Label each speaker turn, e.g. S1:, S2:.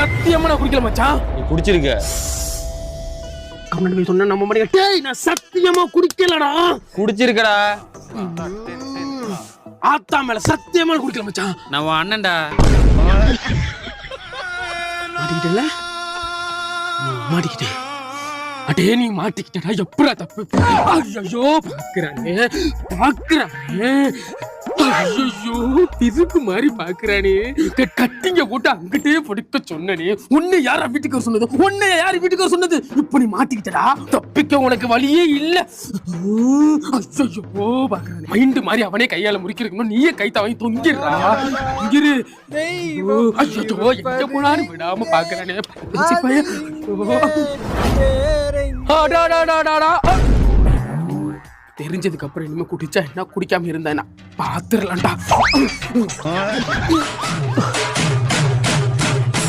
S1: சத்தியமா நான் குடிக்கல மச்சான்.
S2: நீ குடிச்சிருக்க.
S1: கமெண்ட் சொன்னா நம்ப மாட்டேங்க டேய் நான் சத்தியமா குடிக்கலடா.
S2: குடிச்சிருக்கடா.
S1: ஆத்தா மேல சத்தியமா குடிக்கல மச்சான்.
S2: நான் உன் அண்ணன்டா.
S1: மாட்டிக்கிட்டல மாட்டிக்கிட்டேன் அடே நீ மாட்டிக்கிட்டடா. எப்படா தப்பு? ஐயோ பாக்குறானே பாக்குறானே. ஐயோ பிதுக்கு மாதிரி பாக்குறானே. கட்டிங்க போட்டு அங்கிட்டே படுக்க சொன்னனே. உன்னை யாரா வீட்டுக்கு வர சொன்னது? உன்னை யாரு வீட்டுக்கு வர சொன்னது? இப்ப நீ மாட்டிக்கிட்டடா. தப்பிக்க உனக்கு வழியே இல்ல. ஐயோ பாக்குறானே. மைண்டு மாதிரி அவனே கையால முறிக்கிறதுக்கு நீயே கை தவங்கி தொங்கிடுறா. தொங்கிரு ஐயோ எங்க போனாலும் விடாம பாக்குறானே. அடாடாடாடாடா. தெரிஞ்சதுக்கு அப்புறம் இனிமே குடிச்சா என்ன குடிக்காம இருந்தேன்னா பாத்துரலாம்டா.